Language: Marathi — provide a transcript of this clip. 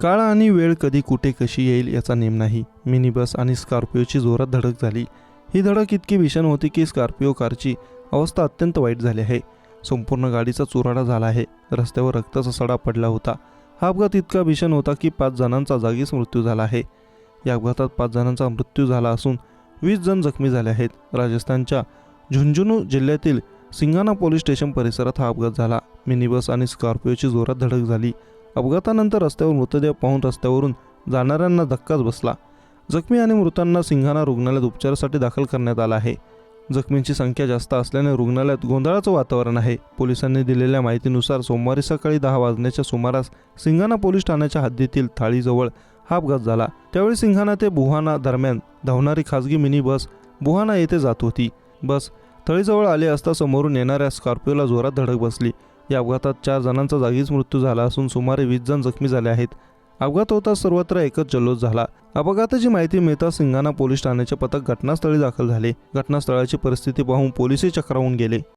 काळ आणि वेळ कधी कुठे कशी येईल याचा नेम नाही. मिनी बस आणि स्कॉर्पिओची जोरात धडक झाली. ही धडक इतकी भीषण होती की स्कॉर्पिओ कारची अवस्था अत्यंत वाईट झाली आहे. संपूर्ण गाडीचा चुराडा झाला आहे. रस्त्यावर रक्ताचा सडा पडला होता. हा अपघात इतका भीषण होता की पाच जणांचा जागीच मृत्यू झाला आहे. या अपघातात पाच जणांचा मृत्यू झाला असून वीस जण जखमी झाले आहेत. राजस्थानच्या झुंझुनू जिल्ह्यातील सिंगाना पोलीस स्टेशन परिसरात हा अपघात झाला. मिनी बस आणि स्कॉर्पिओची जोरात धडक झाली. अपघातानंतर रस्त्यावर मृतदेह पाहून रस्त्यावरून जाणाऱ्यांना धक्काच बसला. जखमी आणि मृतांना सिंघाना रुग्णालयात उपचारासाठी दाखल करण्यात आला आहे. जखमींची संख्या जास्त असल्याने रुग्णालयात गोंधळाचं वातावरण आहे. पोलिसांनी दिलेल्या माहितीनुसार सोमवारी सकाळी दहा वाजण्याच्या सुमारास सिंघाना पोलीस ठाण्याच्या हद्दीतील थाळीजवळ हा अपघात झाला. त्यावेळी सिंघाना ते बुहाना दरम्यान धावणारी खासगी मिनी बस बुहाना येथे जात होती. बस थळीजवळ आली असता समोरून येणाऱ्या स्कॉर्पिओला जोरात धडक बसली. या अपघातात चार जणांचा जागीच मृत्यू झाला असून सुमारे वीस जण जखमी झाले आहेत. अपघात होता सर्वत्र एकच जल्लोष झाला. अपघाताची माहिती मिळताच सिंगाना पोलीस ठाण्याचे पथक घटनास्थळी दाखल झाले. घटनास्थळाची परिस्थिती पाहून पोलीसही चक्रावून गेले.